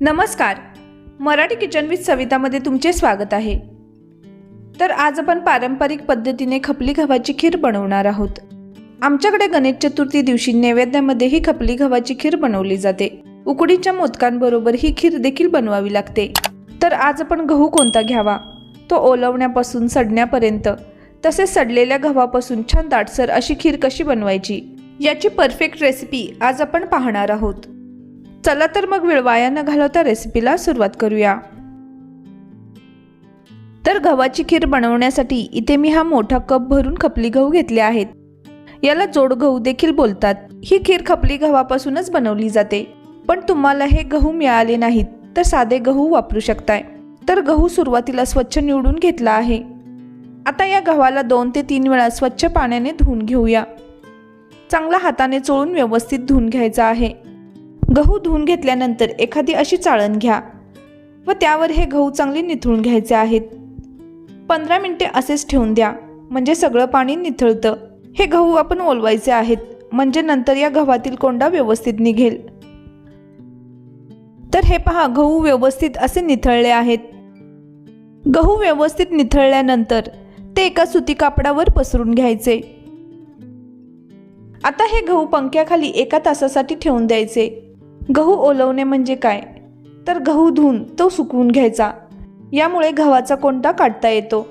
नमस्कार. Marathi kitchen with सवितामध्ये तुमचे स्वागत आहे. तर आज आपण पारंपरिक पद्धतीने खपली गव्हाची खीर बनवणार आहोत. आमच्याकडे गणेश चतुर्थी दिवशी नैवेद्यामध्ये ही खपली गव्हाची खीर बनवली जाते. उकडीच्या मोदकांबरोबर ही खीर देखील बनवावी लागते. तर आज आपण गहू कोणता घ्यावा? तो ओलवण्यापासून सडण्यापर्यंत तसेच सडलेल्या गव्हापासून छान दाटसर अशी खीर कशी बनवायची? याची परफेक्ट रेसिपी आज आपण पाहणार आहोत. चला तर मग वेळ वाया न घालवता रेसिपीला सुरुवात करूया. तर गव्हाची खीर बनवण्यासाठी इथे मी हा मोठा कप भरून खपली गहू घेतले आहेत. याला जोड गहू देखील बोलतात. ही खीर खपली गव्हापासूनच बनवली जाते. पण तुम्हाला हे गहू मिळाले नाहीत तर साधे गहू वापरू शकताय. तर गहू सुरुवातीला स्वच्छ निवडून घेतला आहे. आता या गव्हाला दोन ते तीन वेळा स्वच्छ पाण्याने धुवून घेऊया. चांगला हाताने चोळून व्यवस्थित धुवून घ्यायचा आहे. गहू धुवून घेतल्यानंतर एखादी अशी चाळण घ्या व त्यावर हे गहू चांगले निथळून घ्यायचे आहेत. पंधरा मिनटे असेच ठेवून द्या म्हणजे सगळं पाणी निथळतं. हे गहू आपण ओलवायचे आहेत म्हणजे नंतर या गव्हातील कोंडा व्यवस्थित निघेल. तर हे पहा गहू व्यवस्थित असे निथळले आहेत. गहू व्यवस्थित निथळल्यानंतर ते एका सुती कापडावर पसरून घ्यायचे. आता हे गहू पंख्याखाली एका तासासाठी ठेवून द्यायचे. गहू ओलवणे म्हणजे काय? तर गहू धुवून तो सुकवून घ्यायचा. यामुळे गव्हाचा कोणता काढता येतो.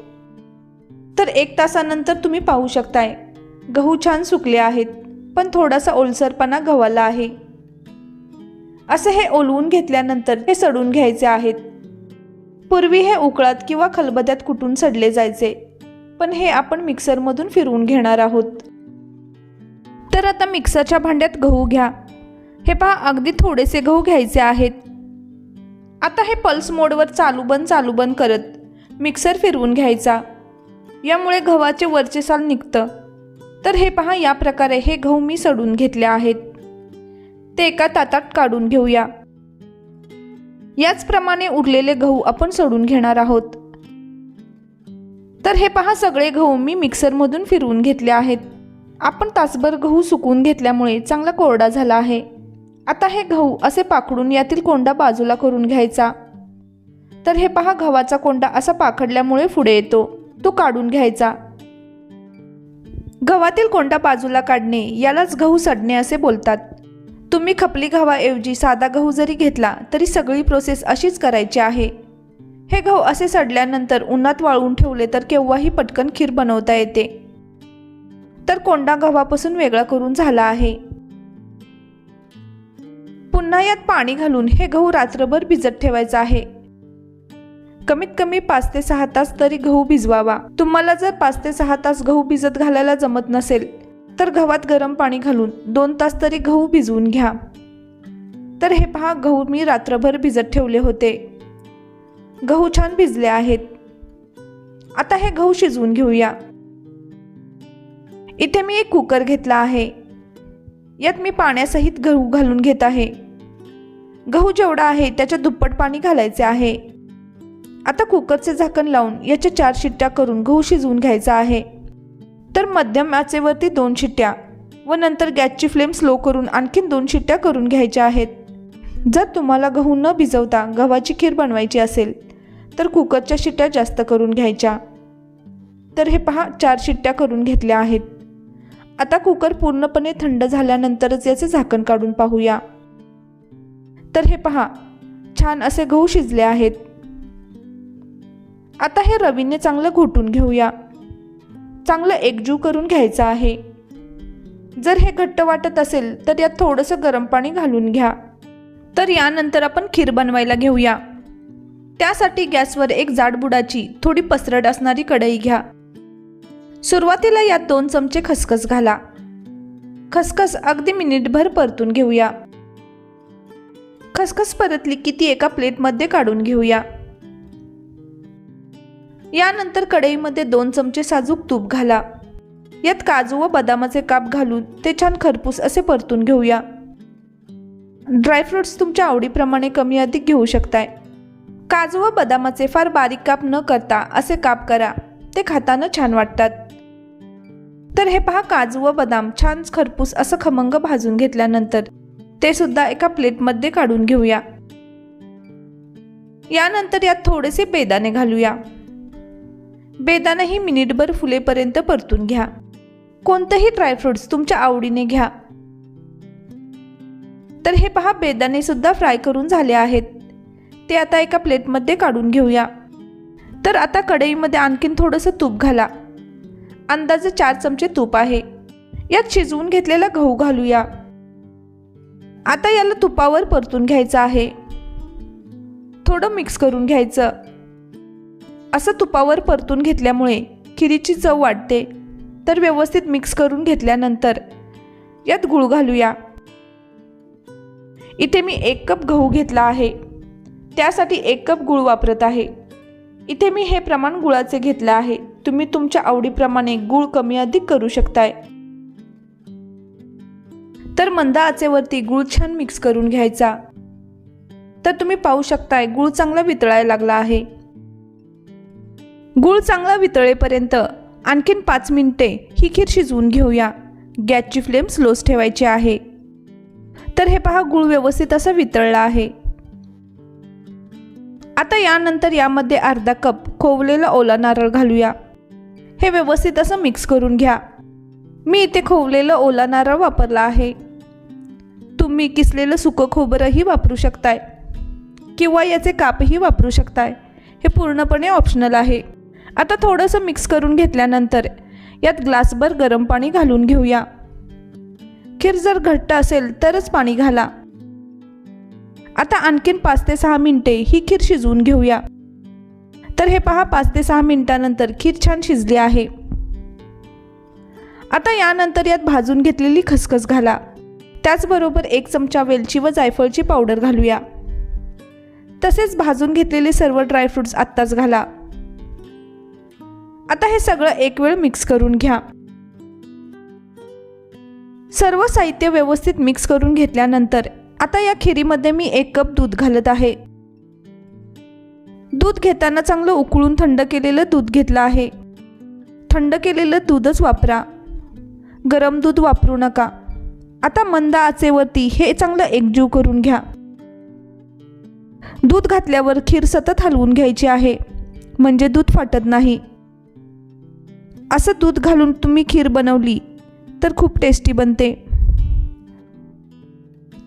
तर एक तासानंतर तुम्ही पाहू शकताय. गहू छान सुकले आहेत पण थोडासा ओलसरपणा गव्हाला आहे. असे हे ओलवून घेतल्यानंतर हे सडून घ्यायचे आहेत. पूर्वी हे उकळात किंवा खलबत्यात कुटून सडले जायचे पण हे आपण मिक्सरमधून फिरवून घेणार आहोत. तर आता मिक्सरच्या भांड्यात गहू घ्या. हे पहा अगदी थोडेसे गहू घ्यायचे आहेत. आता हे पल्स मोडवर चालू बंद चालू बंद करत मिक्सर फिरवून घ्यायचा. यामुळे गव्हाचे वरचे साल निघतं. तर हे पहा या प्रकारे हे गहू मी सडून घेतले आहेत. ते एका तातात काढून घेऊया. याचप्रमाणे उरलेले गहू आपण सोडून घेणार आहोत. तर हे पहा सगळे गहू मी मिक्सरमधून फिरवून घेतले आहेत. आपण तासभर गहू सुकवून घेतल्यामुळे चांगला कोरडा झाला आहे. आता हे गहू असे पाखडून यातील कोंडा बाजूला करून घ्यायचा. तर हे पहा गव्हाचा कोंडा असा पाखडल्यामुळे पुढे येतो. तो काढून घ्यायचा. गव्हातील कोंडा बाजूला काढणे यालाच गहू सडणे असे बोलतात. तुम्ही खपली गव्हाऐवजी साधा गहू जरी घेतला तरी सगळी प्रोसेस अशीच करायची आहे. हे गहू असे सडल्यानंतर उन्हात वाळवून ठेवले तर केव्हाही पटकन खीर बनवता येते. तर कोंडा गव्हापासून वेगळा करून झाला आहे. पुन्हा यात पाणी घालून हे गहू रात्रभर भिजत ठेवायचं आहे. कमीत कमी पाच ते सहा तास तरी गहू भिजवावा. तुम्हाला जर पाच ते सहा तास गहू भिजत घालायला जमत नसेल तर गव्हात गरम पाणी घालून दोन तास तरी गहू भिजवून घ्या. तर हे पहा गहू मी रात्रभर भिजत ठेवले होते. गहू छान भिजले आहेत. आता हे गहू शिजवून घेऊया. इथे मी एक कुकर घेतला आहे. यात मी पाण्यासहित गहू घालून घेत आहे. गहू जेवढा आहे त्याच्या दुप्पट पाणी घालायचे आहे. आता कुकरचे झाकण लावून याच्या चार शिट्ट्या करून गहू शिजवून घ्यायचा आहे. तर मध्यम आचेवरती दोन शिट्ट्या व नंतर गॅसची फ्लेम स्लो करून आणखीन दोन शिट्ट्या करून घ्यायच्या आहेत. जर तुम्हाला गहू न भिजवता गव्हाची खीर बनवायची असेल तर कुकरच्या शिट्ट्या जास्त करून घ्यायच्या. तर हे पहा चार शिट्ट्या करून घेतल्या आहेत. आता कुकर पूर्णपणे थंड झाल्यानंतरच याचे झाकण काढून पाहूया. तर हे पहा छान असे गहू शिजले आहेत. आता हे रवीने चांगलं घोटून घेऊया. चांगलं एकजू करून घ्यायचं आहे. जर हे घट्ट वाटत असेल तर यात थोडंसं गरम पाणी घालून घ्या. तर यानंतर आपण खीर बनवायला घेऊया. त्यासाठी गॅसवर एक जाडबुडाची थोडी पसरट असणारी कढई घ्या. सुरुवातीला यात दोन चमचे खसखस घाला. खसखस अगदी मिनिटभर परतून घेऊया. खसखस परतली की ती एका प्लेटमध्ये काढून घेऊया. यानंतर कढईमध्ये दोन चमचे साजूक तूप घाला. यात काजू व बदामाचे काप घालून ते छान खरपूस असे परतून घेऊया. ड्रायफ्रुट्स तुमच्या आवडीप्रमाणे कमी अधिक घेऊ शकताय. काजू व बदामाचे फार बारीक काप न करता असे काप करा. ते खाताना छान वाटतात. तर हे पहा काजू व बदाम छान खरपूस असं खमंग भाजून घेतल्यानंतर. ते सुद्धा एका प्लेटमध्ये काढून घेऊया. यानंतर यात थोडेसे बेदाणे घालूया. बेदाणेही मिनिटभर फुलेपर्यंत परतून घ्या. कोणतंही ड्रायफ्रुट्स तुमच्या आवडीने घ्या. तर हे पहा बेदाणे सुद्धा फ्राय करून झाले आहेत. ते आता एका प्लेटमध्ये काढून घेऊया. तर आता कढईमध्ये आणखीन थोडंसं तूप घाला. अंदाजे चार चमचे तूप आहे. यात शिजवून घेतलेला गहू घालूया. आता याला तुपावर परतून घ्यायचं आहे. थोडं मिक्स करून घ्यायचं. असं तुपावर परतून घेतल्यामुळे खिरीची चव वाढते. तर व्यवस्थित मिक्स करून घेतल्यानंतर यात गुळ घालूया. इथे मी एक कप गहू घेतला आहे. त्यासाठी एक कप गुळ वापरत आहे. इथे मी हे प्रमाण गुळाचे घेतलं आहे. तुम्ही तुमच्या आवडीप्रमाणे गुळ कमी अधिक करू शकताय. तर मंद आचेवरती गुळ छान मिक्स करून घ्यायचा. तर तुम्ही पाहू शकताय गुळ चांगला वितळायला लागला आहे. गुळ चांगला वितळेपर्यंत आणखीन पाच मिनिटे ही खीर शिजवून घेऊया. गॅसची फ्लेम स्लोच ठेवायची आहे. तर हे पहा गुळ व्यवस्थित असं वितळला आहे. आता यानंतर यामध्ये अर्धा कप खोवलेला ओला नारळ घालूया. हे व्यवस्थित असं मिक्स करून घ्या. मी इथे खोवलेलं ओला नारळ वापरला आहे. तुम्ही किसलेलं सुकं खोबरंही वापरू शकताय. किंवा याचे कापही वापरू शकताय. हे पूर्णपणे ऑप्शनल आहे. आता थोडंसं मिक्स करून घेतल्यानंतर यात ग्लासभर गरम पाणी घालून घेऊया. खीर जर घट्ट असेल तरच पाणी घाला. आता आणखीन पाच ते सहा मिनिटे ही खीर शिजवून घेऊया. तर हे पहा पाच ते सहा मिनिटानंतर खीर छान शिजली आहे. आता यानंतर यात भाजून घेतलेली खसखस घाला. त्याचबरोबर एक चमचा वेलची व जायफळची पावडर घालूया. तसेच भाजून घेतलेले सर्व ड्रायफ्रुट्स आत्ताच घाला. आता हे सगळं एक वेळ मिक्स करून घ्या. सर्व साहित्य व्यवस्थित मिक्स करून घेतल्यानंतर आता या खिरीमध्ये मी एक कप दूध घालत आहे. दूध घेताना चांगलं उकळून थंड केलेलं दूध घेतलं आहे. थंड केलेलं दूधच वापरा. गरम दूध वापरू नका. आता मंद आचेवरती हे चांगलं एकजीव करून घ्या. दूध घातल्यावर खीर सतत हलवून घ्यायची आहे. म्हणजे दूध फाटत नाही. असं दूध घालून तुम्ही खीर बनवली तर खूप टेस्टी बनते.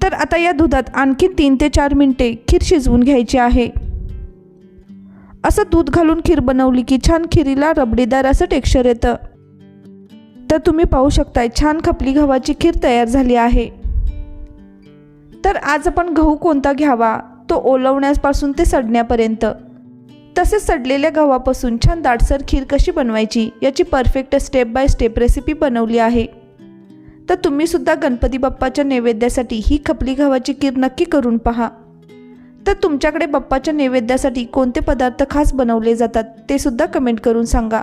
तर आता या दुधात आणखी तीन ते चार मिनटे खीर शिजवून घ्यायची आहे. असं दूध घालून खीर बनवली की छान खिरीला रबडीदार असं टेक्स्चर येतं. तर तुम्ही पाहू शकताय छान खपली गव्हाची खीर तयार झाली आहे. तर आज आपण गहू कोणता घ्यावा? तो ओलवण्यापासून ते सडण्यापर्यंत. तसेच सडलेल्या गव्हापासून छान दाटसर खीर कशी बनवायची याची perfect step by step recipe बनवली आहे. तर तुम्हीसुद्धा गणपती बाप्पाच्या नैवेद्यासाठी ही खपली गव्हाची खीर नक्की करून पहा. तर तुमच्याकडे बाप्पाच्या नैवेद्यासाठी कोणते पदार्थ खास बनवले जातात ते सुद्धा कमेंट करून सांगा.